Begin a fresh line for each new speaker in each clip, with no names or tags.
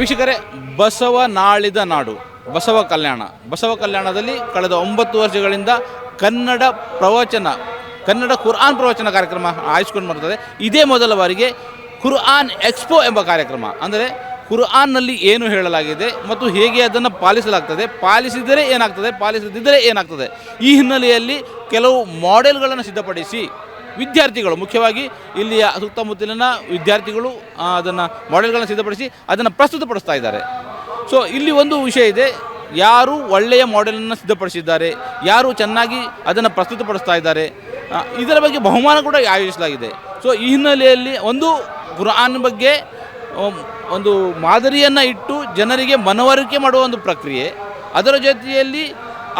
ವೀಕ್ಷಕರೇ, ಬಸವ ನಾಳಿದ ನಾಡು, ಬಸವ ಕಲ್ಯಾಣ. ಬಸವ ಕಲ್ಯಾಣದಲ್ಲಿ ಕಳೆದ ಒಂಬತ್ತು ವರ್ಷಗಳಿಂದ ಕನ್ನಡ ಪ್ರವಚನ, ಕನ್ನಡ ಕುರ್ಆನ್ ಪ್ರವಚನ ಕಾರ್ಯಕ್ರಮ ಆಯಿಸ್ಕೊಂಡು ಬರ್ತದೆ. ಇದೇ ಮೊದಲ ಬಾರಿಗೆ ಕುರ್ಆನ್ ಎಕ್ಸ್ಪೋ ಎಂಬ ಕಾರ್ಯಕ್ರಮ. ಅಂದರೆ ಕುರ್ಆನ್ನಲ್ಲಿ ಏನು ಹೇಳಲಾಗಿದೆ ಮತ್ತು ಹೇಗೆ ಅದನ್ನು ಪಾಲಿಸಲಾಗ್ತದೆ, ಪಾಲಿಸಿದರೆ ಏನಾಗ್ತದೆ, ಪಾಲಿಸದಿದ್ದರೆ ಏನಾಗ್ತದೆ, ಈ ಹಿನ್ನೆಲೆಯಲ್ಲಿ ಕೆಲವು ಮಾಡೆಲ್ಗಳನ್ನು ಸಿದ್ಧಪಡಿಸಿ ವಿದ್ಯಾರ್ಥಿಗಳು, ಮುಖ್ಯವಾಗಿ ಇಲ್ಲಿಯ ಸುತ್ತಮುತ್ತಲಿನ ವಿದ್ಯಾರ್ಥಿಗಳು ಅದನ್ನು ಮಾಡೆಲ್ಗಳನ್ನು ಸಿದ್ಧಪಡಿಸಿ ಅದನ್ನು ಪ್ರಸ್ತುತಪಡಿಸ್ತಾ ಇದ್ದಾರೆ. ಸೊ ಇಲ್ಲಿ ಒಂದು ವಿಷಯ ಇದೆ. ಯಾರು ಒಳ್ಳೆಯ ಮಾಡೆಲನ್ನು ಸಿದ್ಧಪಡಿಸಿದ್ದಾರೆ, ಯಾರು ಚೆನ್ನಾಗಿ ಅದನ್ನು ಪ್ರಸ್ತುತಪಡಿಸ್ತಾ ಇದ್ದಾರೆ ಇದರ ಬಗ್ಗೆ ಬಹುಮಾನ ಕೂಡ ಆಯೋಜಿಸಲಾಗಿದೆ. ಸೊ ಈ ಹಿನ್ನೆಲೆಯಲ್ಲಿ ಒಂದು ಕುರಾನ್ ಬಗ್ಗೆ ಒಂದು ಮಾದರಿಯನ್ನು ಇಟ್ಟು ಜನರಿಗೆ ಮನವರಿಕೆ ಮಾಡುವ ಒಂದು ಪ್ರಕ್ರಿಯೆ, ಅದರ ಜೊತೆಯಲ್ಲಿ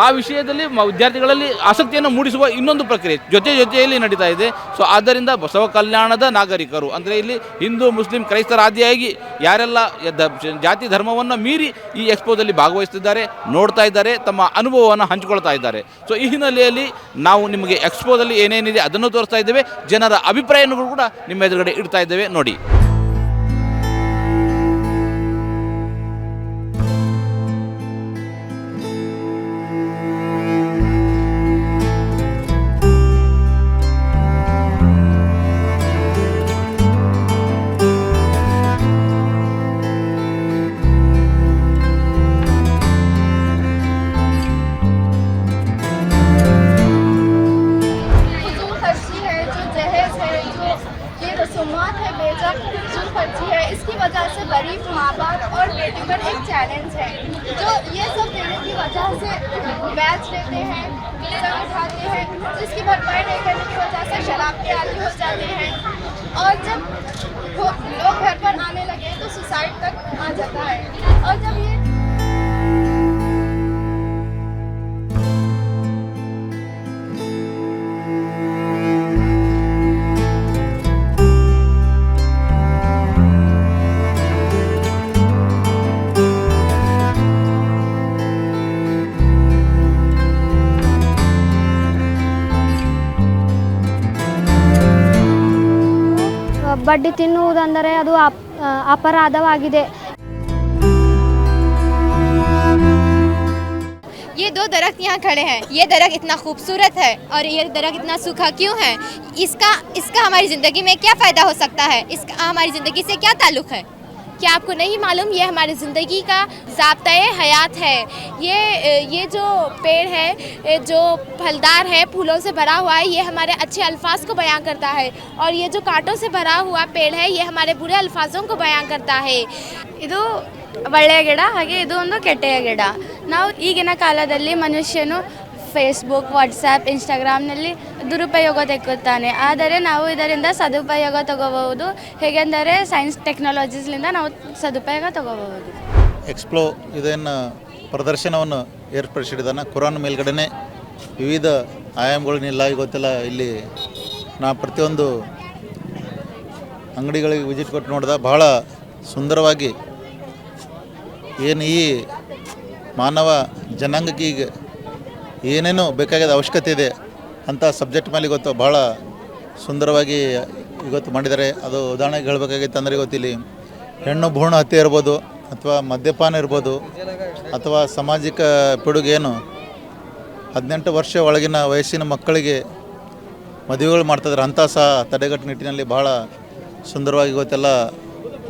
ಆ ವಿಷಯದಲ್ಲಿ ವಿದ್ಯಾರ್ಥಿಗಳಲ್ಲಿ ಆಸಕ್ತಿಯನ್ನು ಮೂಡಿಸುವ ಇನ್ನೊಂದು ಪ್ರಕ್ರಿಯೆ ಜೊತೆ ಜೊತೆಯಲ್ಲಿ ನಡೀತಾ ಇದೆ. ಸೊ ಆದ್ದರಿಂದ ಬಸವ ಕಲ್ಯಾಣದ ನಾಗರಿಕರು, ಅಂದರೆ ಇಲ್ಲಿ ಹಿಂದೂ, ಮುಸ್ಲಿಂ, ಕ್ರೈಸ್ತರಾದಿಯಾಗಿ ಯಾರೆಲ್ಲ ಜಾತಿ ಧರ್ಮವನ್ನು ಮೀರಿ ಈ ಎಕ್ಸ್ಪೋದಲ್ಲಿ ಭಾಗವಹಿಸ್ತಿದ್ದಾರೆ, ನೋಡ್ತಾ ಇದ್ದಾರೆ, ತಮ್ಮ ಅನುಭವವನ್ನು ಹಂಚಿಕೊಳ್ತಾ ಇದ್ದಾರೆ. ಸೊ ಈ ಹಿನ್ನೆಲೆಯಲ್ಲಿ ನಾವು ನಿಮಗೆ ಎಕ್ಸ್ಪೋದಲ್ಲಿ ಏನೇನಿದೆ ಅದನ್ನು ತೋರಿಸ್ತಾ ಇದ್ದೇವೆ. ಜನರ ಅಭಿಪ್ರಾಯವನ್ನು ಕೂಡ ನಿಮ್ಮ ಎದುರುಗಡೆ ಇಡ್ತಾ ಇದ್ದೇವೆ. ನೋಡಿ.
रसूमात है बेजा फजूल खर्ची है। इसकी वजह से गरीब माँ बाप और बेटी पर एक चैलेंज है, जो ये सब देने की वजह से बैच लेते हैं सब उठाते हैं, जिसकी भरपाई नहीं करने की वजह से शराब के आदि हो जाते हैं। और जब लोग घर पर आने लगे तो सुसाइड तक आ जाता है। और जब ये
ಬಡ್ಡಿ ತಿನ್ನುವುದೆಂದರೆ ಅದು ಅಪ್ ಅಪರಾಧವಾಗಿದೆ
ये दो दरख्त यहाँ खड़े हैं ये दरख्त इतना खूबसूरत है और ये दरख्त इतना सूखा क्यों है इसका इसका हमारी ज़िंदगी में क्या फ़ायदा हो सकता है इसका हमारी ज़िंदगी से क्या ताल्लुक़ है क्या आपको नहीं मालूम ये हमारी ज़िंदगी का ज़ाब्ता हयात है ये ये जो पेड़ है जो फलदार है फूलों से भरा हुआ है ये हमारे अच्छे अल्फाज को बयां करता है और ये जो कांटों से भरा हुआ पेड़ है ये हमारे बुरे अल्फाजों को बयां करता है
ಇದು ಒಳ್ಳೆಯ ಗಿಡ ಹಾಗೆ ಇದು ಒಂದು ಕೆಟ್ಟೆಯ ಗಿಡ ನಾವು ಈಗಿನ ಕಾಲದಲ್ಲಿ ಮನುಷ್ಯನು ಫೇಸ್ಬುಕ್ ವಾಟ್ಸಪ್ ಇನ್ಸ್ಟಾಗ್ರಾಮ್ನಲ್ಲಿ ದುರುಪಯೋಗ ತೆಕ್ಕುತ್ತಾನೆ ಆದರೆ ನಾವು ಇದರಿಂದ ಸದುಪಯೋಗ ತಗೋಬಹುದು. ಹೇಗೆಂದರೆ ಸೈನ್ಸ್ ಟೆಕ್ನಾಲಜೀಸ್ಲಿಂದ ನಾವು ಸದುಪಯೋಗ ತಗೋಬಹುದು.
ಎಕ್ಸ್ಪ್ಲೋ ಇದನ್ನು ಪ್ರದರ್ಶನವನ್ನು ಏರ್ಪಡಿಸಿದ್ದಾನೆ ಕುರಾನ್ ಮೇಲ್ಗಡೆನೆ ವಿವಿಧ ಆಯಾಮಗಳನ್ನೆಲ್ಲ ಗೊತ್ತಿಲ್ಲ. ಇಲ್ಲಿ ನಾ ಪ್ರತಿಯೊಂದು ಅಂಗಡಿಗಳಿಗೆ ವಿಸಿಟ್ ಕೊಟ್ಟು ನೋಡಿದ ಬಹಳ ಸುಂದರವಾಗಿ ಏನು ಈ ಮಾನವ ಜನಾಂಗಕ್ಕೆ ಈಗ ಏನೇನು ಬೇಕಾಗಿದ್ದ ಅವಶ್ಯಕತೆ ಇದೆ. ಅಂಥ ಸಬ್ಜೆಕ್ಟ್ ಮೇಲೆ ಇವತ್ತು ಭಾಳ ಸುಂದರವಾಗಿ ಇವತ್ತು ಮಾಡಿದ್ದಾರೆ. ಅದು ಉದಾಹರಣೆಗೆ ಹೇಳಬೇಕಾಗಿತ್ತು ಅಂದರೆ ಇವತ್ತಿಲ್ಲಿ ಹೆಣ್ಣು ಭ್ರೂಣ ಹತ್ಯೆ ಇರ್ಬೋದು ಅಥವಾ ಮದ್ಯಪಾನ ಇರ್ಬೋದು ಅಥವಾ ಸಾಮಾಜಿಕ ಪಿಡುಗು ಏನು ಹದಿನೆಂಟು ವರ್ಷ ಒಳಗಿನ ವಯಸ್ಸಿನ ಮಕ್ಕಳಿಗೆ ಮದುವೆಗಳು ಮಾಡ್ತಿದ್ದಾರೆ. ಅಂಥ ಸಹ ತಡೆಗಟ್ಟು ನಿಟ್ಟಿನಲ್ಲಿ ಭಾಳ ಸುಂದರವಾಗಿ ಇವತ್ತೆಲ್ಲ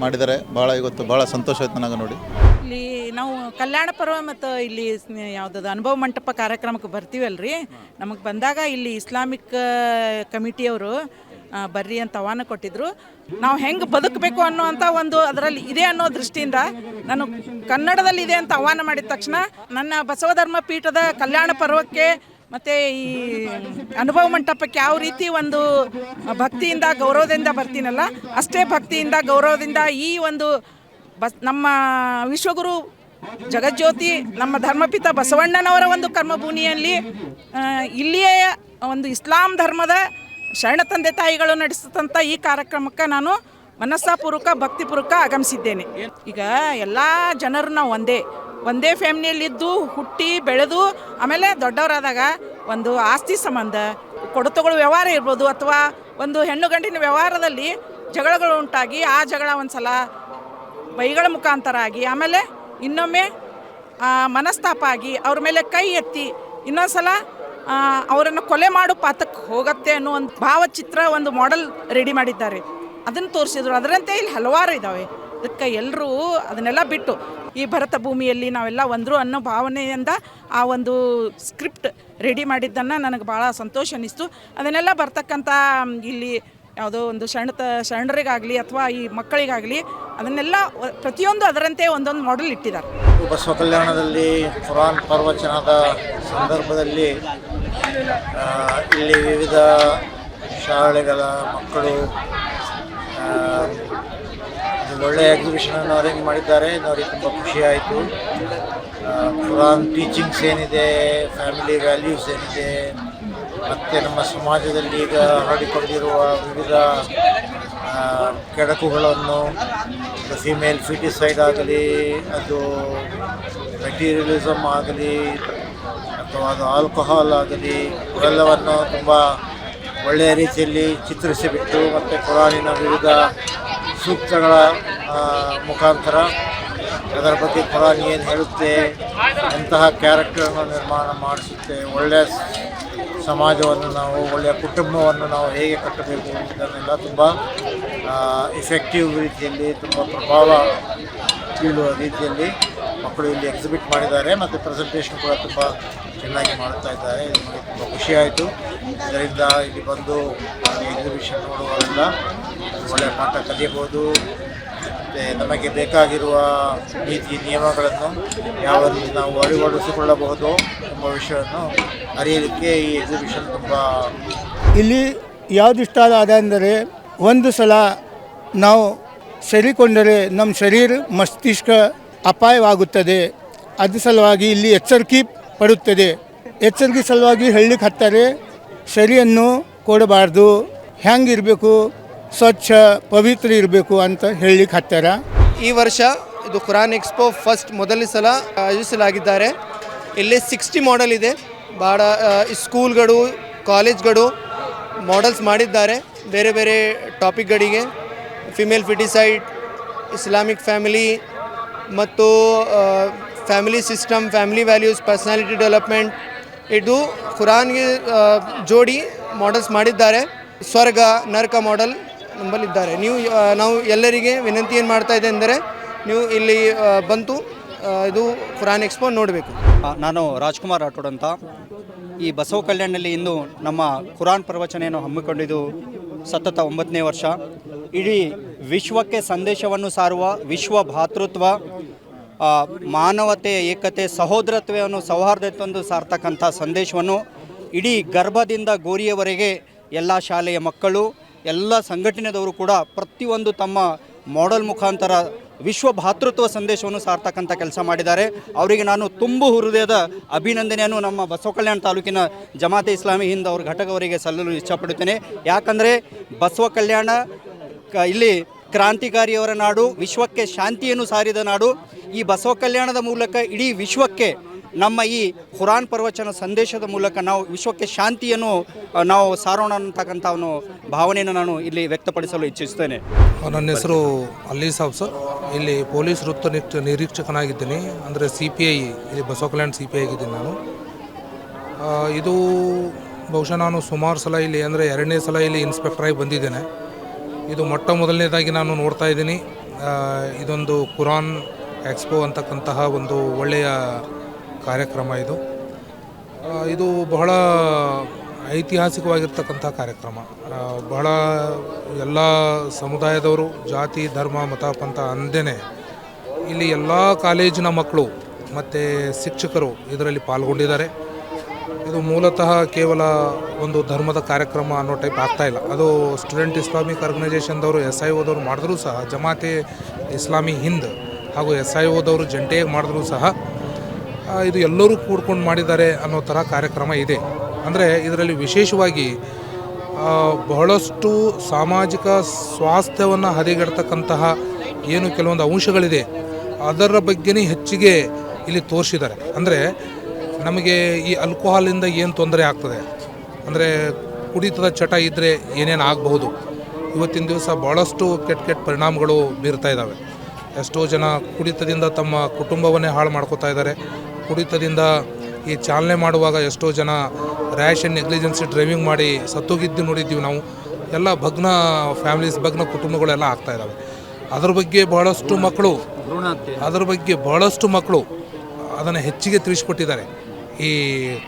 ಮಾಡಿದ್ದಾರೆ. ಭಾಳ ಇವತ್ತು ಭಾಳ ಸಂತೋಷ ಆಯ್ತು ನನಗೆ ನೋಡಿ.
ನಾವು ಕಲ್ಯಾಣ ಪರ್ವ ಮತ್ತು ಇಲ್ಲಿ ಯಾವುದದು ಅನುಭವ ಮಂಟಪ ಕಾರ್ಯಕ್ರಮಕ್ಕೆ ಬರ್ತೀವಲ್ರಿ. ನಮಗೆ ಬಂದಾಗ ಇಲ್ಲಿ ಇಸ್ಲಾಮಿಕ್ ಕಮಿಟಿಯವರು ಬರ್ರಿ ಅಂತ ಆಹ್ವಾನ ಕೊಟ್ಟಿದ್ರು. ನಾವು ಹೆಂಗೆ ಬದುಕಬೇಕು ಅನ್ನುವಂಥ ಒಂದು ಅದರಲ್ಲಿ ಇದೆ ಅನ್ನೋ ದೃಷ್ಟಿಯಿಂದ ನಾನು ಕನ್ನಡದಲ್ಲಿ ಇದೆ ಅಂತ ಆಹ್ವಾನ ಮಾಡಿದ ತಕ್ಷಣ ನನ್ನ ಬಸವಧರ್ಮ ಪೀಠದ ಕಲ್ಯಾಣ ಪರ್ವಕ್ಕೆ ಮತ್ತು ಈ ಅನುಭವ ಮಂಟಪಕ್ಕೆ ಯಾವ ರೀತಿ ಒಂದು ಭಕ್ತಿಯಿಂದ ಗೌರವದಿಂದ ಬರ್ತೀನಲ್ಲ ಅಷ್ಟೇ ಭಕ್ತಿಯಿಂದ ಗೌರವದಿಂದ ಈ ಒಂದು ಬಸ್ ನಮ್ಮ ವಿಶ್ವಗುರು ಜಗಜ್ಯೋತಿ, ನಮ್ಮ ಧರ್ಮಪಿತ ಬಸವಣ್ಣನವರ ಒಂದು ಕರ್ಮಭೂಮಿಯಲ್ಲಿ ಇಲ್ಲಿಯೇ ಒಂದು ಇಸ್ಲಾಂ ಧರ್ಮದ ಶರಣ ತಂದೆ ತಾಯಿಗಳು ನಡೆಸಿದಂಥ ಈ ಕಾರ್ಯಕ್ರಮಕ್ಕೆ ನಾನು ಮನಸ್ಸಾಪೂರ್ವಕ, ಭಕ್ತಿಪೂರ್ವಕ ಆಗಮಿಸಿದ್ದೇನೆ. ಈಗ ಎಲ್ಲ ಜನರು ನಾವು ಒಂದೇ ಒಂದೇ ಫ್ಯಾಮಿಲಿಯಲ್ಲಿದ್ದು ಹುಟ್ಟಿ ಬೆಳೆದು ಆಮೇಲೆ ದೊಡ್ಡವರಾದಾಗ ಒಂದು ಆಸ್ತಿ ಸಂಬಂಧ, ಕೊಡುತಗಳು ವ್ಯವಹಾರ ಇರ್ಬೋದು ಅಥವಾ ಒಂದು ಹೆಣ್ಣು ಗಂಡಿನ ವ್ಯವಹಾರದಲ್ಲಿ ಜಗಳಗಳು ಉಂಟಾಗಿ ಆ ಜಗಳ ಒಂದು ಸಲ ಬೈಗಳ ಮುಖಾಂತರ ಆಗಿ ಆಮೇಲೆ ಇನ್ನೊಮ್ಮೆ ಮನಸ್ತಾಪ ಆಗಿ ಅವ್ರ ಮೇಲೆ ಕೈ ಎತ್ತಿ ಇನ್ನೊಂದ್ಸಲ ಆ, ಅವರನ್ನು ಕೊಲೆ ಮಾಡು ಪಾತಕ್ಕೆ ಹೋಗತ್ತೆ ಅನ್ನೋ ಒಂದು ಭಾವಚಿತ್ರ ಒಂದು ಮಾಡೆಲ್ ರೆಡಿ ಮಾಡಿದ್ದಾರೆ. ಅದನ್ನು ತೋರಿಸಿದ್ರು. ಅದರಂತೆ ಇಲ್ಲಿ ಹಲವಾರು ಇದ್ದಾವೆ ಅದಕ್ಕೆ ಎಲ್ಲರೂ ಅದನ್ನೆಲ್ಲ ಬಿಟ್ಟು ಈ ಭರತ ಭೂಮಿಯಲ್ಲಿ ನಾವೆಲ್ಲ ಒಂದರು ಅನ್ನೋ ಭಾವನೆಯಿಂದ ಆ ಒಂದು ಸ್ಕ್ರಿಪ್ಟ್ ರೆಡಿ ಮಾಡಿದ್ದನ್ನು ನನಗೆ ಭಾಳ ಸಂತೋಷ ಅನ್ನಿಸ್ತು ಅದನ್ನೆಲ್ಲ ಬರ್ತಕ್ಕಂಥ ಇಲ್ಲಿ ಯಾವುದೋ ಒಂದು ಶರಣ ಶರಣರಿಗಾಗಲಿ ಅಥವಾ ಈ ಮಕ್ಕಳಿಗಾಗಲಿ ಅದನ್ನೆಲ್ಲ ಪ್ರತಿಯೊಂದು ಅದರಂತೆ ಒಂದೊಂದು ಮಾಡೆಲ್ ಇಟ್ಟಿದ್ದಾರೆ.
ಬಸವ ಕಲ್ಯಾಣದಲ್ಲಿ ಕುರಾನ್ ಪ್ರವಚನದ ಸಂದರ್ಭದಲ್ಲಿ ಇಲ್ಲಿ ವಿವಿಧ ಶಾಲೆಗಳ ಮಕ್ಕಳು ಒಳ್ಳೆಯ ಎಕ್ಸಿಬಿಷನನ್ನು ಅರೇಂಜ್ ಮಾಡಿದ್ದಾರೆ. ನೋಡಿ ತುಂಬ ಖುಷಿಯಾಯಿತು. ಕುರಾನ್ ಟೀಚಿಂಗ್ಸ್ ಏನಿದೆ ಫ್ಯಾಮಿಲಿ ವ್ಯಾಲ್ಯೂಸ್ ಏನಿದೆ ಮತ್ತು ನಮ್ಮ ಸಮಾಜದಲ್ಲಿ ಈಗ ಹರಡಿಕೊಂಡಿರುವ ವಿವಿಧ ಕೆಡಕುಗಳನ್ನು ಫಿಮೇಲ್ ಫಿಟಿಸೈಡ್ ಆಗಲಿ, ಅದು ಮೆಟೀರಿಯಲಿಸಮ್ ಆಗಲಿ, ಅಥವಾ ಅದು ಆಲ್ಕೋಹಾಲ್ ಆಗಲಿ, ಇವೆಲ್ಲವನ್ನು ತುಂಬ ಒಳ್ಳೆಯ ರೀತಿಯಲ್ಲಿ ಚಿತ್ರಿಸಿಬಿಟ್ಟು ಮತ್ತು ಕುರಾನಿನ ವಿವಿಧ ಸೂಕ್ತಗಳ ಮುಖಾಂತರ ಅದರ ಬಗ್ಗೆ ಕುರಾನ್ ಏನು ಹೇಳುತ್ತೆ ಎಂತಹ ಕ್ಯಾರೆಕ್ಟರನ್ನು ನಿರ್ಮಾಣ ಮಾಡಿಸುತ್ತೆ. ಒಳ್ಳೆಯ ಸಮಾಜವನ್ನು ನಾವು, ಒಳ್ಳೆಯ ಕುಟುಂಬವನ್ನು ನಾವು ಹೇಗೆ ಕಟ್ಟಬೇಕು ಅನ್ನೋದನ್ನೆಲ್ಲ ತುಂಬ ಇಫೆಕ್ಟಿವ್ ರೀತಿಯಲ್ಲಿ, ತುಂಬ ಪ್ರಭಾವ ಬೀಳುವ ರೀತಿಯಲ್ಲಿ ಮಕ್ಕಳು ಇಲ್ಲಿ ಎಕ್ಸಿಬಿಟ್ ಮಾಡಿದ್ದಾರೆ ಮತ್ತು ಪ್ರೆಸೆಂಟೇಷನ್ ಕೂಡ ತುಂಬ ಚೆನ್ನಾಗಿ ಮಾಡ್ತಾ ಇದ್ದಾರೆ. ಇದು ನಮಗೆ ತುಂಬ ಖುಷಿಯಾಯಿತು ಇದರಿಂದ ಇಲ್ಲಿ ಬಂದು ಎಕ್ಸಿಬಿಷನ್ ನೋಡುವವರೆಲ್ಲ ಒಳ್ಳೆಯ ಪಾಠ ಕಲಿಯಬಹುದು. ನಮಗೆ ಬೇಕಾಗಿರುವ ನೀತಿ ನಿಯಮಗಳನ್ನು ಯಾವ ರೀತಿ ನಾವು ಅಳವಡಿಸಿಕೊಳ್ಳಬಹುದು ಎಂಬ ವಿಷಯವನ್ನು ಅರಿಯಲಿಕ್ಕೆ ಈ ಎಕ್ಸಿಬಿಷನ್ ತುಂಬ
ಇಲ್ಲಿ ಯಾವುದು ಇಷ್ಟ ಆದ ಅಂದರೆ ಒಂದು ಸಲ ನಾವು ಸರಿಕೊಂಡರೆ ನಮ್ಮ ಶರೀರ ಮಸ್ತಿಷ್ಕ ಅಪಾಯವಾಗುತ್ತದೆ. ಅದ್ರ ಸಲುವಾಗಿ ಇಲ್ಲಿ ಎಚ್ಚರಿಕೆ ಪಡುತ್ತದೆ. ಎಚ್ಚರಿಕೆ ಸಲುವಾಗಿ ಹಳ್ಳಿಗೆ ಹತ್ತಾರೆ ಸರಿಯನ್ನು ಕೊಡಬಾರ್ದು. ಹೆಂಗಿರಬೇಕು ಸ್ವಚ್ಛ, ಪವಿತ್ರ ಇರಬೇಕು ಅಂತ ಹೇಳಲಿಕ್ಕೆ ಹತ್ತಾರ.
ಈ ವರ್ಷ ಇದು ಕುರಾನ್ ಎಕ್ಸ್ಪೋ ಫಸ್ಟ್ ಮೊದಲ ಸಲ ಆಯೋಜಿಸಲಾಗಿದ್ದಾರೆ. ಇಲ್ಲಿ ಸಿಕ್ಸ್ಟಿ ಮಾಡೆಲ್ ಇದೆ. ಭಾಳ ಸ್ಕೂಲ್ಗಳು ಕಾಲೇಜ್ಗಳು ಮಾಡೆಲ್ಸ್ ಮಾಡಿದ್ದಾರೆ. ಬೇರೆ ಬೇರೆ ಟಾಪಿಕ್ಗಳಿಗೆ ಫಿಮೇಲ್ ಫಿಟಿಸೈಡ್ ಇಸ್ಲಾಮಿಕ್ ಫ್ಯಾಮಿಲಿ ಮತ್ತು family system family values personality development ಇದು ಕುರಾನ್ಗೆ ಜೋಡಿ ಮಾಡೆಲ್ಸ್ ಮಾಡಿದ್ದಾರೆ. ಸ್ವರ್ಗ, ನರಕ ಮಾಡೆಲ್ ನಂಬಲ್ಲಿದ್ದಾರೆ ನೀವು ನಾವು ಎಲ್ಲರಿಗೆ ವಿನಂತಿ ಏನು ಮಾಡ್ತಾ ಇದೆ ಅಂದರೆ, ನೀವು ಇಲ್ಲಿ ಬಂತು ಇದು ಕುರಾನ್ ಎಕ್ಸ್ಪೋ ನೋಡಬೇಕು.
ನಾನು ರಾಜ್ಕುಮಾರ್ ರಾಠೋಡ್ ಅಂತ. ಈ ಬಸವ ಕಲ್ಯಾಣದಲ್ಲಿ ಇಂದು ನಮ್ಮ ಕುರಾನ್ ಪ್ರವಚನೆಯನ್ನು ಹಮ್ಮಿಕೊಂಡಿದ್ದು ಸತತ ಒಂಬತ್ತನೇ ವರ್ಷ. ಇಡೀ ವಿಶ್ವಕ್ಕೆ ಸಂದೇಶವನ್ನು ಸಾರುವ ವಿಶ್ವ ಭಾತೃತ್ವ ಮಾನವತೆ, ಏಕತೆ, ಸಹೋದರತ್ವವನ್ನು, ಸೌಹಾರ್ದತೆಯನ್ನು ಸಾರ್ತಕ್ಕಂಥ ಸಂದೇಶವನ್ನು ಇಡೀ ಗರ್ಭದಿಂದ ಗೋರಿಯವರೆಗೆ ಎಲ್ಲ ಶಾಲೆಯ ಮಕ್ಕಳು ಎಲ್ಲ ಸಂಘಟನೆದವರು ಕೂಡ ಪ್ರತಿಯೊಂದು ತಮ್ಮ ಮಾಡೆಲ್ ಮುಖಾಂತರ ವಿಶ್ವ ಭಾತೃತ್ವ ಸಂದೇಶವನ್ನು ಸಾರ್ತಕ್ಕಂಥ ಕೆಲಸ ಮಾಡಿದ್ದಾರೆ. ಅವರಿಗೆ ನಾನು ತುಂಬು ಹೃದಯದ ಅಭಿನಂದನೆಯನ್ನು ನಮ್ಮ ಬಸವ ಕಲ್ಯಾಣ ತಾಲೂಕಿನ ಜಮಾತೆ ಇಸ್ಲಾಮಿ ಹಿಂದ್ ಅವ್ರ ಘಟಕವರಿಗೆ ಸಲ್ಲಲು ಇಷ್ಟಪಡುತ್ತೇನೆ. ಯಾಕಂದರೆ ಬಸವ ಕಲ್ಯಾಣ ಕ, ಇಲ್ಲಿ ಕ್ರಾಂತಿಕಾರಿಯವರ ನಾಡು, ವಿಶ್ವಕ್ಕೆ ಶಾಂತಿಯನ್ನು ಸಾರಿದ ನಾಡು. ಈ ಬಸವ ಕಲ್ಯಾಣದ ಮೂಲಕ ಇಡೀ ವಿಶ್ವಕ್ಕೆ ನಮ್ಮ ಈ ಖುರಾನ್ ಪ್ರವಚನ ಸಂದೇಶದ ಮೂಲಕ ನಾವು ವಿಶ್ವಕ್ಕೆ ಶಾಂತಿಯನ್ನು ನಾವು ಸಾರೋಣ ಅಂತಕ್ಕಂಥ ಒಂದು ಭಾವನೆಯನ್ನು ನಾನು ಇಲ್ಲಿ ವ್ಯಕ್ತಪಡಿಸಲು ಇಚ್ಛಿಸ್ತೇನೆ.
ನನ್ನ ಹೆಸರು ಅಲ್ಲಿ ಸಾಬ್ ಸರ್. ಇಲ್ಲಿ ಪೊಲೀಸ್ ವೃತ್ತ ನಿರೀಕ್ಷ ನಿರೀಕ್ಷಕನಾಗಿದ್ದೀನಿ. ಅಂದರೆ ಸಿ ಪಿ ಐ, ಇಲ್ಲಿ Basava Kalyana C P I ಆಗಿದ್ದೀನಿ ನಾನು. ಇದು ಬಹುಶಃ ನಾನು ಸುಮಾರು ಸಲ ಇಲ್ಲಿ, ಅಂದರೆ ಎರಡನೇ ಸಲ ಇಲ್ಲಿ ಇನ್ಸ್ಪೆಕ್ಟ್ರಾಗಿ ಬಂದಿದ್ದೇನೆ. ಇದು ಮೊಟ್ಟ ಮೊದಲನೇದಾಗಿ ನಾನು ನೋಡ್ತಾ ಇದ್ದೀನಿ. ಇದೊಂದು ಕುರಾನ್ ಎಕ್ಸ್ಪೋ ಅಂತಕ್ಕಂತಹ ಒಂದು ಒಳ್ಳೆಯ ಕಾರ್ಯಕ್ರಮ ಇದು. ಇದು ಬಹಳ ಐತಿಹಾಸಿಕವಾಗಿರ್ತಕ್ಕಂಥ ಕಾರ್ಯಕ್ರಮ. ಬಹಳ ಎಲ್ಲ ಸಮುದಾಯದವರು, ಜಾತಿ, ಧರ್ಮ ಮತ ಪಂಥ ಅಂದೇನೆ ಇಲ್ಲಿ ಎಲ್ಲ ಕಾಲೇಜಿನ ಮಕ್ಕಳು ಮತ್ತು ಶಿಕ್ಷಕರು ಇದರಲ್ಲಿ ಪಾಲ್ಗೊಂಡಿದ್ದಾರೆ. ಇದು ಮೂಲತಃ ಕೇವಲ ಒಂದು ಧರ್ಮದ ಕಾರ್ಯಕ್ರಮ ಅನ್ನೋ ಟೈಪ್ ಆಗ್ತಾಯಿಲ್ಲ ಅದು ಸ್ಟೂಡೆಂಟ್ ಇಸ್ಲಾಮಿಕ್ ಆರ್ಗನೈಜೇಷನ್ದವರು ಎಸ್ ಐ ಓದವರು ಮಾಡಿದ್ರೂ ಸಹ, ಜಮಾತೆ ಇಸ್ಲಾಮಿ ಹಿಂದ್ ಹಾಗೂ ಎಸ್ ಐ ಓದವರು ಜಂಟಿಯಾಗಿ ಮಾಡಿದ್ರೂ ಸಹ ಇದು ಎಲ್ಲರೂ ಕೂಡ್ಕೊಂಡು ಮಾಡಿದ್ದಾರೆ ಅನ್ನೋ ಥರ ಕಾರ್ಯಕ್ರಮ ಇದೆ. ಅಂದರೆ ಇದರಲ್ಲಿ ವಿಶೇಷವಾಗಿ ಬಹಳಷ್ಟು ಸಾಮಾಜಿಕ ಸ್ವಾಸ್ಥ್ಯವನ್ನು ಹದಗೆಡ್ತಕ್ಕಂತಹ ಏನು ಕೆಲವೊಂದು ಅಂಶಗಳಿದೆ, ಅದರ ಬಗ್ಗೆನೇ ಹೆಚ್ಚಿಗೆ ಇಲ್ಲಿ ತೋರಿಸಿದ್ದಾರೆ. ಅಂದರೆ ನಮಗೆ ಈ ಅಲ್ಕೋಹಾಲಿಂದ ಏನು ತೊಂದರೆ ಆಗ್ತದೆ? ಅಂದರೆ ಕುಡಿತದ ಚಟ ಇದ್ದರೆ ಏನೇನು ಆಗಬಹುದು? ಇವತ್ತಿನ ದಿವಸ ಭಾಳಷ್ಟು ಕೆಟ್ಟ ಕೆಟ್ಟ ಪರಿಣಾಮಗಳು ಬೀರ್ತಾ ಇದ್ದಾವೆ ಎಷ್ಟೋ ಜನ ಕುಡಿತದಿಂದ ತಮ್ಮ ಕುಟುಂಬವನ್ನೇ ಹಾಳು ಮಾಡ್ಕೋತಾ ಇದ್ದಾರೆ. ಕುಡಿತದಿಂದ ಈ ಚಾಲನೆ ಮಾಡುವಾಗ ಎಷ್ಟೋ ಜನ ರ್ಯಾಶ್ ಆ್ಯಂಡ್ ನೆಗ್ಲಿಜೆನ್ಸಿ ಡ್ರೈವಿಂಗ್ ಮಾಡಿ ಸತ್ತೋಗಿದ್ದು ನೋಡಿದ್ದೀವಿ ನಾವು. ಎಲ್ಲ ಭಗ್ನ ಫ್ಯಾಮಿಲೀಸ್ ಭಗ್ನ ಕುಟುಂಬಗಳೆಲ್ಲ ಆಗ್ತಾ ಇದ್ದಾವೆ. ಅದ್ರ ಬಗ್ಗೆ ಬಹಳಷ್ಟು ಮಕ್ಕಳು, ಅದರ ಬಗ್ಗೆ ಬಹಳಷ್ಟು ಮಕ್ಕಳು ಅದನ್ನು ಹೆಚ್ಚಿಗೆ ತಿಳಿಸ್ಕೊಟ್ಟಿದ್ದಾರೆ ಈ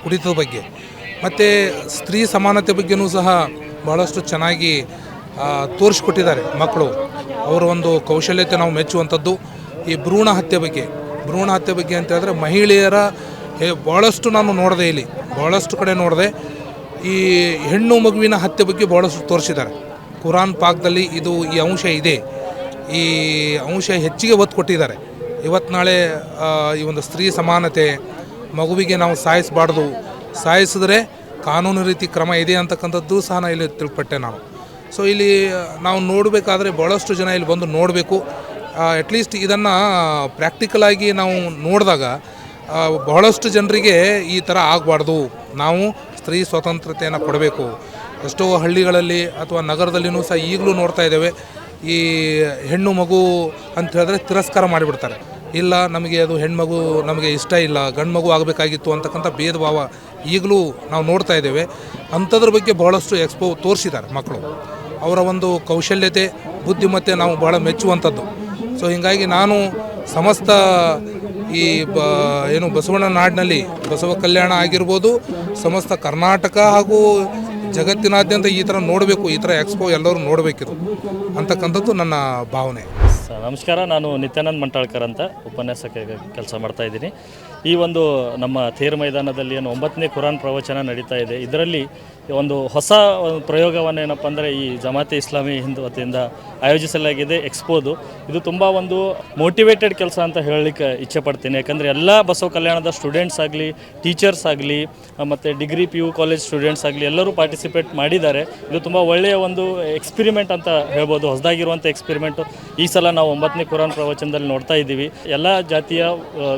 ಕುಡಿತದ ಬಗ್ಗೆ. ಮತ್ತು ಸ್ತ್ರೀ ಸಮಾನತೆ ಬಗ್ಗೆನೂ ಸಹ ಬಹಳಷ್ಟು ಚೆನ್ನಾಗಿ ತೋರಿಸ್ಕೊಟ್ಟಿದ್ದಾರೆ ಮಕ್ಕಳು. ಅವರ ಒಂದು ಕೌಶಲ್ಯತೆ ನಾವು ಮೆಚ್ಚುವಂಥದ್ದು. ಈ ಭ್ರೂಣ ಹತ್ಯೆ ಬಗ್ಗೆ ಭ್ರೂಣ ಹತ್ಯೆ ಬಗ್ಗೆ ಅಂತ ಹೇಳಿದ್ರೆ ಮಹಿಳೆಯರ ಭಾಳಷ್ಟು ನಾನು ನೋಡಿದೆ ಇಲ್ಲಿ. ಭಾಳಷ್ಟು ಕಡೆ ನೋಡಿದೆ. ಈ ಹೆಣ್ಣು ಮಗುವಿನ ಹತ್ಯೆ ಬಗ್ಗೆ ಭಾಳಷ್ಟು ತೋರಿಸಿದ್ದಾರೆ. ಕುರಾನ್ ಪಾಕ್ದಲ್ಲಿ ಇದು ಈ ಅಂಶ ಇದೆ. ಈ ಅಂಶ ಹೆಚ್ಚಿಗೆ ಒತ್ತು ಕೊಟ್ಟಿದ್ದಾರೆ. ಇವತ್ತು ನಾಳೆ ಈ ಒಂದು ಸ್ತ್ರೀ ಸಮಾನತೆ, ಮಗುವಿಗೆ ನಾವು ಸಾಯಿಸಬಾರ್ದು. ಸಾಯಿಸಿದ್ರೆ ಕಾನೂನು ರೀತಿ ಕ್ರಮ ಇದೆ ಅಂತಕ್ಕಂಥದ್ದು ಸಹ ನಾನು ಇಲ್ಲಿ ತಿಳ್ಪಟ್ಟೆ ನಾನು. ಸೊ ಇಲ್ಲಿ ನಾವು ನೋಡಬೇಕಾದ್ರೆ ಭಾಳಷ್ಟು ಜನ ಇಲ್ಲಿ ಬಂದು ನೋಡಬೇಕು. ಅಟ್ಲೀಸ್ಟ್ ಇದನ್ನು ಪ್ರಾಕ್ಟಿಕಲಾಗಿ ನಾವು ನೋಡಿದಾಗ ಬಹಳಷ್ಟು ಜನರಿಗೆ ಈ ಥರ ಆಗಬಾರ್ದು. ನಾವು ಸ್ತ್ರೀ ಸ್ವತಂತ್ರತೆಯನ್ನು ಕೊಡಬೇಕು. ಎಷ್ಟೋ ಹಳ್ಳಿಗಳಲ್ಲಿ ಅಥವಾ ನಗರದಲ್ಲಿನೂ ಸಹ ಈಗಲೂ ನೋಡ್ತಾ ಇದ್ದೇವೆ, ಈ ಹೆಣ್ಣು ಮಗು ಅಂತ ಹೇಳಿದ್ರೆ ತಿರಸ್ಕಾರ ಮಾಡಿಬಿಡ್ತಾರೆ. ಇಲ್ಲ, ನಮಗೆ ಅದು ಹೆಣ್ಮಗು ನಮಗೆ ಇಷ್ಟ ಇಲ್ಲ, ಗಂಡು ಮಗು ಆಗಬೇಕಾಗಿತ್ತು ಅಂತಕ್ಕಂಥ ಭೇದ ಭಾವ ಈಗಲೂ ನಾವು ನೋಡ್ತಾ ಇದ್ದೇವೆ. ಅಂಥದ್ರ ಬಗ್ಗೆ ಬಹಳಷ್ಟು ಎಕ್ಸ್ಪೋ ತೋರಿಸಿದ್ದಾರೆ ಮಕ್ಕಳು. ಅವರ ಒಂದು ಕೌಶಲ್ಯತೆ, ಬುದ್ಧಿಮತ್ತೆ ನಾವು ಬಹಳ ಮೆಚ್ಚುವಂಥದ್ದು. ಸೊ ಹೀಗಾಗಿ ನಾನು ಸಮಸ್ತ ಈ ಬ, ಏನು ಬಸವಣ್ಣ ನಾಡಿನಲ್ಲಿ ಬಸವ ಕಲ್ಯಾಣ ಆಗಿರ್ಬೋದು, ಸಮಸ್ತ ಕರ್ನಾಟಕ ಹಾಗೂ ಜಗತ್ತಿನಾದ್ಯಂತ ಈ ಥರ ನೋಡಬೇಕು, ಈ ಥರ ಎಕ್ಸ್ಪೋ ಎಲ್ಲರೂ ನೋಡಬೇಕಿದು ಅಂತಕ್ಕಂಥದ್ದು ನನ್ನ ಭಾವನೆ.
ನಮಸ್ಕಾರ. ನಾನು ನಿತ್ಯಾನಂದ್ ಮಂಟಾಳ್ಕರ್ ಅಂತ ಉಪನ್ಯಾಸಕ ಕೆಲಸ ಮಾಡ್ತಾ ಇದ್ದೀನಿ. ಈ ಒಂದು ನಮ್ಮ ತೇರು ಮೈದಾನದಲ್ಲಿ ಏನು ಒಂಬತ್ತನೇ ಕುರಾನ್ ಪ್ರವಚನ ನಡೀತಾ ಇದೆ. ಇದರಲ್ಲಿ ಒಂದು ಹೊಸ ಪ್ರಯೋಗವನ್ನು ಪ್ರಯೋಗವನ್ನೇನಪ್ಪ ಅಂದರೆ ಈ ಜಮಾತೆ ಇಸ್ಲಾಮಿ ಹಿಂದ್ ವತಿಯಿಂದ ಆಯೋಜಿಸಲಾಗಿದೆ, ಎಕ್ಸ್ಪೋದು. ಇದು ತುಂಬ ಒಂದು ಮೋಟಿವೇಟೆಡ್ ಕೆಲಸ ಅಂತ ಹೇಳಲಿಕ್ಕೆ ಇಚ್ಛೆ ಪಡ್ತೀನಿ. ಯಾಕಂದರೆ ಎಲ್ಲ ಬಸವ ಕಲ್ಯಾಣದ ಸ್ಟೂಡೆಂಟ್ಸ್ ಆಗಲಿ, ಟೀಚರ್ಸ್ ಆಗಲಿ, ಮತ್ತು degree P U college students ಆಗಲಿ ಎಲ್ಲರೂ ಪಾರ್ಟಿಸಿಪೇಟ್ ಮಾಡಿದ್ದಾರೆ. ಇದು ತುಂಬ ಒಳ್ಳೆಯ ಒಂದು ಎಕ್ಸ್ಪಿರಿಮೆಂಟ್ ಅಂತ ಹೇಳ್ಬೋದು. ಹೊಸದಾಗಿರುವಂಥ ಎಕ್ಸ್ಪಿರಿಮೆಂಟು. ಈ ಸಲ ನಾವು ಒಂಬತ್ತನೇ ಕುರಾನ್ ಪ್ರವಚನದಲ್ಲಿ ನೋಡ್ತಾ ಇದ್ದೀವಿ. ಎಲ್ಲ ಜಾತಿಯ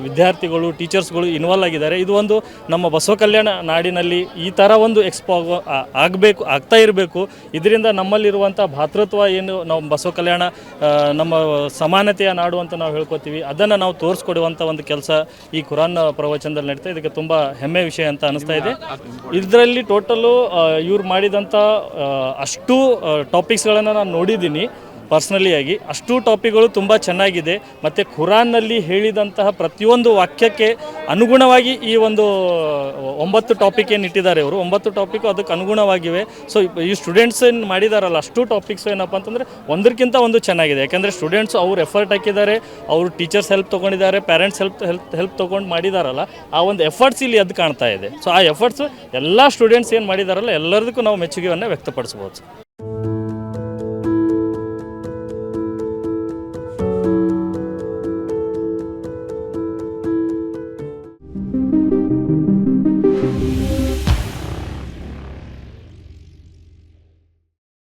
ವಿದ್ಯಾರ್ಥಿಗಳು ವಿದ್ಯಾರ್ಥಿಗಳು ಟೀಚರ್ಸ್ಗಳು ಇನ್ವಾಲ್ವ್ ಆಗಿದ್ದಾರೆ. ಇದು ಒಂದು ನಮ್ಮ ಬಸವ ಕಲ್ಯಾಣ ನಾಡಿನಲ್ಲಿ ಈ ಥರ ಒಂದು ಎಕ್ಸ್ಪೋ ಆಗಬೇಕು, ಆಗ್ತಾ ಇರಬೇಕು. ಇದರಿಂದ ನಮ್ಮಲ್ಲಿರುವಂಥ ಭಾತೃತ್ವ ಏನು, ನಾವು ಬಸವ ಕಲ್ಯಾಣ ನಮ್ಮ ಸಮಾನತೆಯ ನಾಡು ಅಂತ ನಾವು ಹೇಳ್ಕೊತೀವಿ. ಅದನ್ನು ನಾವು ತೋರಿಸ್ಕೊಡುವಂಥ ಒಂದು ಕೆಲಸ ಈ ಕುರಾನ್ ಪ್ರವಚನದಲ್ಲಿ ನಡೀತಾ ಇದಕ್ಕೆ ತುಂಬ ಹೆಮ್ಮೆ ವಿಷಯ ಅಂತ ಅನಿಸ್ತಾ ಇದೆ. ಇದರಲ್ಲಿ ಟೋಟಲು ಇವ್ರು ಮಾಡಿದಂಥ ಅಷ್ಟು ಟಾಪಿಕ್ಸ್ಗಳನ್ನು ನಾನು ನೋಡಿದ್ದೀನಿ. ಪರ್ಸ್ನಲಿ ಆಗಿ, ಅಷ್ಟು ಟಾಪಿಕ್ಗಳು ತುಂಬ ಚೆನ್ನಾಗಿದೆ. ಮತ್ತು ಖುರಾನ್ನಲ್ಲಿ ಹೇಳಿದಂತಹ ಪ್ರತಿಯೊಂದು ವಾಕ್ಯಕ್ಕೆ ಅನುಗುಣವಾಗಿ ಈ ಒಂದು, ಒಂಬತ್ತು ಟಾಪಿಕ್ ಏನು ಇಟ್ಟಿದ್ದಾರೆ ಅವರು ಒಂಬತ್ತು ಟಾಪಿಕ್ ಅದಕ್ಕೆ ಅನುಗುಣವಾಗಿವೆ. ಸೊ ಈ ಸ್ಟೂಡೆಂಟ್ಸ್ ಏನು ಮಾಡಿದಾರಲ್ಲ, ಅಷ್ಟು ಟಾಪಿಕ್ಸ್ ಏನಪ್ಪ ಅಂತಂದರೆ ಒಂದಕ್ಕಿಂತ ಒಂದು ಚೆನ್ನಾಗಿದೆ. ಯಾಕೆಂದರೆ ಸ್ಟೂಡೆಂಟ್ಸ್ ಅವ್ರು ಎಫರ್ಟ್ ಹಾಕಿದ್ದಾರೆ, ಅವರು ಟೀಚರ್ಸ್ ಹೆಲ್ಪ್ ತೊಗೊಂಡಿದ್ದಾರೆ ಪ್ಯಾರೆಂಟ್ಸ್ ಹೆಲ್ಪ್ ಹೆಲ್ಪ್ ಹೆಲ್ಪ್ ತೊಗೊಂಡು ಮಾಡಿದಾರಲ್ಲ, ಆ ಒಂದು ಎಫರ್ಟ್ಸ್ ಇಲ್ಲಿ ಅದು ಕಾಣ್ತಾ ಇದೆ. ಸೊ ಆ ಎಫರ್ಟ್ಸ್ ಎಲ್ಲ ಸ್ಟೂಡೆಂಟ್ಸ್ ಏನು ಮಾಡಿದಾರಲ್ಲ ಎಲ್ಲದಕ್ಕೂ ನಾವು ಮೆಚ್ಚುಗೆಯನ್ನು ವ್ಯಕ್ತಪಡಿಸ್ಬೋದು